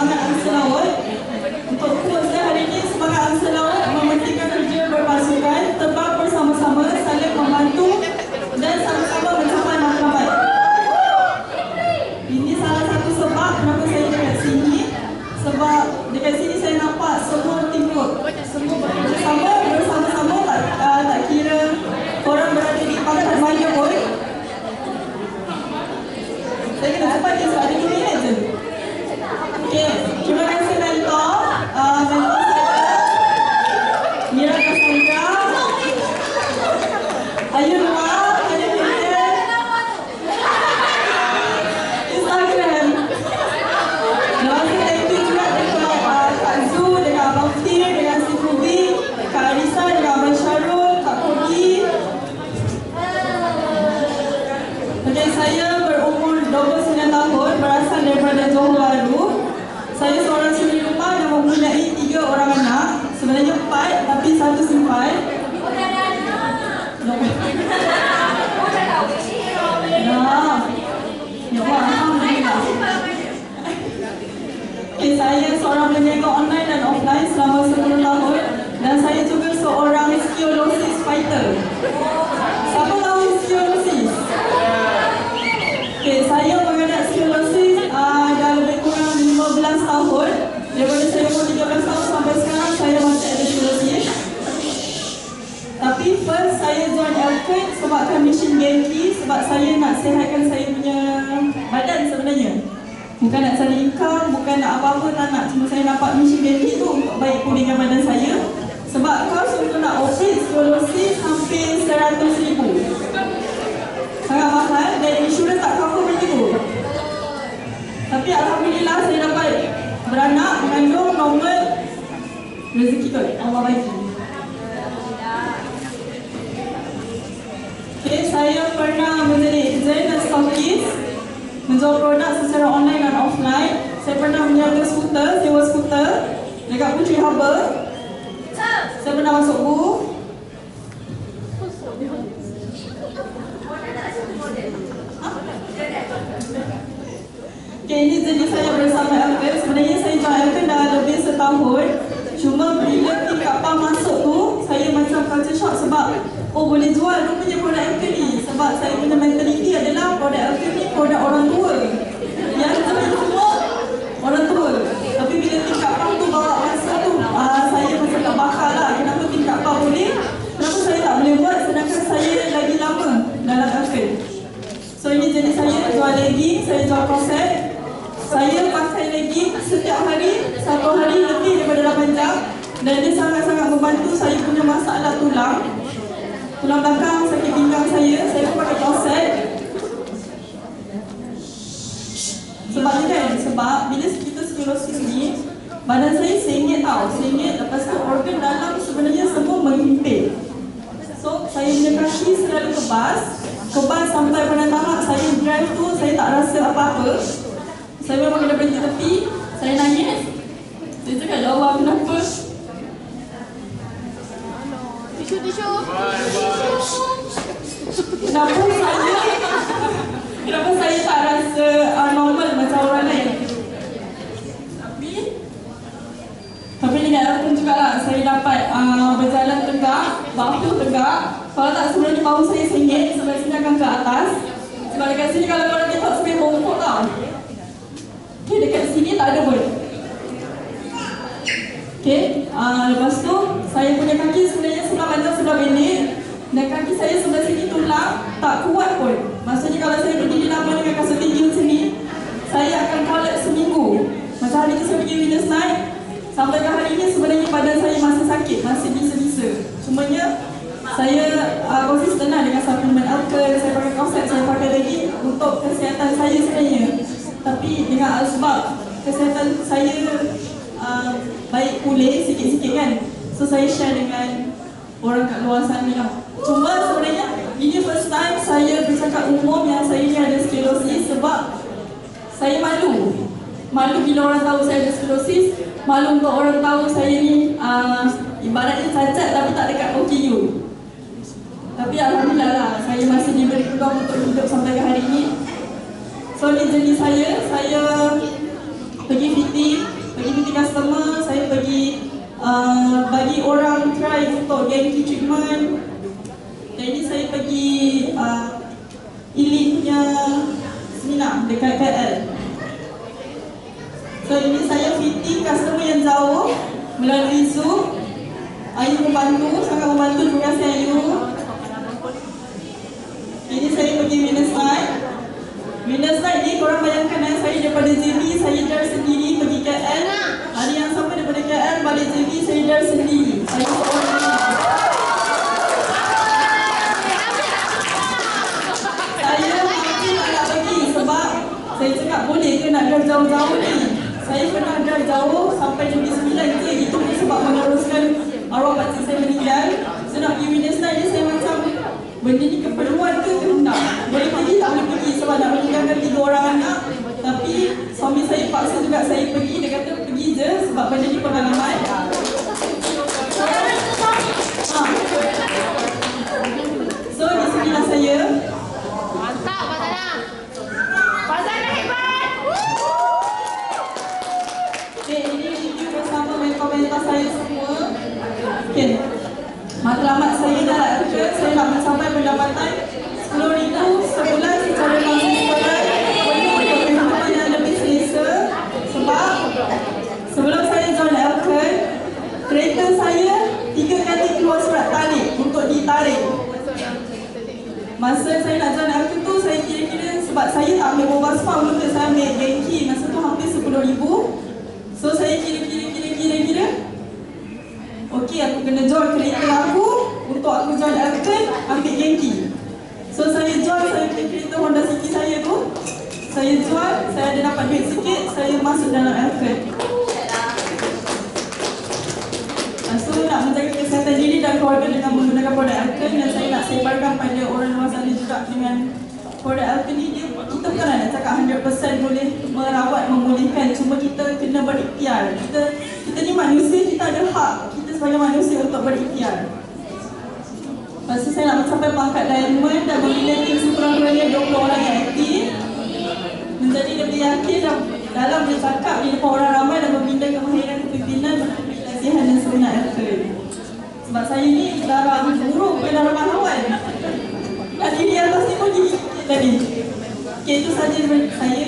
manda fighter. Siapa tahu scoliosis? Okay, saya mengenal scoliosis uh, dah lebih kurang 15 tahun. Daripada saya umur 13 tahun sampai sekarang saya masih ada scoliosis. Tapi first saya join Elkit sebabkan mission Genki sebab saya nak sihatkan saya punya badan sebenarnya. Bukan nak cari income, bukan nak apa-apa, tak nak. Cuma saya dapat mission Genki tu untuk baik pulihkan badan saya. Sebab kos untuk nak operate scoliosis hampir 100 ribu. Sangat mahal dan insurans tak cover macam tu. Tapi Alhamdulillah saya dapat beranak, mengandung, normal. Rezeki kot, Allah bagi. Okay, saya pernah menjadi agent dan stockist menjual produk secara online dan offline. Saya pernah menjaga skuter, sewa skuter dekat Putri Harbour. Saya pernah masuk bu. Okay, ini jadi saya bersama Elton. Sebenarnya saya join Elton dah lebih setahun. Cuma bila tingkat PAM masuk tu, saya macam culture shock sebab oh boleh jual rupanya produk Elton ni. Sebab saya punya mentality adalah produk Elton ni produk orang tua. Yang semua orang tua. Tapi bila tingkat PAM tu bawa masuk tu, uh, saya macam tak bakal lah. Kenapa tingkat PAM boleh? Kenapa saya tak boleh buat sedangkan saya lagi lama dalam Elton? So ini jadi saya jual legging, saya jual korset. Saya pakai legging setiap hari, satu hari lebih daripada 8 jam. Dan dia sangat-sangat membantu saya punya masalah tulang. Tulang belakang, sakit pinggang saya, saya pun pakai korset. Sebab ni kan, sebab bila kita scoliosis ni, badan saya sengit tau, sengit. Lepas tu organ dalam sebenarnya semua menghimpit. So, saya punya kaki selalu kebas. Kebas sampai pada tahap saya drive tu, saya tak rasa apa-apa. Saya memang kena berhenti tepi. Saya nangis. Saya cakap, Ya Allah, kenapa? Tisu, tisu. Kenapa saya Kenapa saya tak rasa uh, normal macam orang lain? Tapi Tapi dengan Elton jugalah Saya dapat uh, berjalan tegak Bahu tegak. Kalau tak sebenarnya bahu saya sengit Sebab sini akan ke atas. Sebab dekat sini kalau korang tengok Sebenarnya bongkok tau Okay dekat sini tak ada pun Okay, uh, lepas tu saya punya kaki sebenarnya sebelah panjang sebelah pendek dan kaki saya sebelah sini tulang tak kuat pun. Maksudnya kalau saya berdiri lama dengan kasut tinggi macam ni, saya akan collapse seminggu. Macam hari ni saya pergi Winners Night, sampai ke hari ni sebenarnya badan saya masih sakit, masih bisa-bisa. Cumanya saya uh, konsisten lah dengan suplemen alkohol, saya pakai korset, saya pakai lagi untuk kesihatan saya sebenarnya. Tapi dengan sebab kesihatan saya uh, baik pulih sikit-sikit kan. So saya share dengan orang kat luar sana lah. Cuma sebenarnya ini first time saya bercakap umum yang saya ni ada scoliosis sebab saya malu. Malu bila orang tahu saya ada scoliosis, malu untuk orang tahu saya ni uh, ibaratnya cacat tapi tak dekat OKU. Tapi Alhamdulillah lah, saya masih diberi peluang untuk hidup sampai ke hari ini. So ni jenis saya, saya pergi fitting, pergi fitting customer, saya pergi uh, bagi orang try untuk Genki treatment. Jadi saya pergi uh, elite punya seminar dekat KL. So ini fitting customer yang jauh melalui Zoom. Ayu membantu, sangat membantu. Terima kasih Ayu. Ini saya pergi Winners Night. Winners Night ni korang bayangkan eh, saya daripada JB, saya jalan sendiri pergi KL. Hari yang sama daripada KL, balik JB, saya jalan sendiri. Saya seorang diri. Saya mungkin tak nak pergi sebab saya cakap boleh ke nak drive jauh-jauh ni. Saya pernah drive jauh sampai Negeri Sembilan je. Itu pun sebab meneruskan arwah pakcik saya meninggal. So nak pergi witness night ni saya macam benda ni keperluan ke ke tak? Boleh pergi tak boleh pergi sebab nak meninggalkan tiga orang anak. Tapi suami saya paksa juga saya pergi. Dia kata pergi je sebab benda ni pengalaman. Ha. So di sinilah saya Mantap, Fazana. Fazana hebat. Okay, ini review bersama mentor-mentor saya semua. Okay. Matlamat saya dah ada, saya nak pendapatan RM10,000 sebulan secara konsisten untuk kehidupan yang lebih selesa sebab sebelum saya join Elkan, kereta saya tiga kali keluar surat tarik untuk ditarik. Masa saya nak join Elkan tu, saya kira-kira sebab saya tak ambil mobile spam dulu, saya ambil Genki masa tu hampir RM10,000 So saya kira-kira-kira-kira-kira Okey aku kena jual kereta aku Untuk aku jual Ambil Genki. So saya jual saya punya kereta Honda City saya tu Saya jual Saya ada dapat duit sikit Saya masuk dalam Elkan Lepas tu nak menjaga kesihatan diri dan keluarga dengan menggunakan produk Elkan Dan saya nak sebarkan pada orang luar sana juga dengan produk Elkan ni. Dia, Kita bukan nak cakap 100% boleh merawat, memulihkan. Cuma kita kena berikhtiar. Kita kita ni manusia, kita ada hak. Kita sebagai manusia untuk berikhtiar Lepas tu saya nak mencapai pangkat diamond dan membina tim sekurang-kurangnya 20 orang yang aktif Menjadi lebih yakin dan dalam bercakap di depan orang ramai dan membina kemahiran kepimpinan nasihat dan sebenar Elkan Sebab saya ni darah buruk, bukan darah pahlawan Dan diri atas ni pun gigi tadi Okay, itu daripada saya.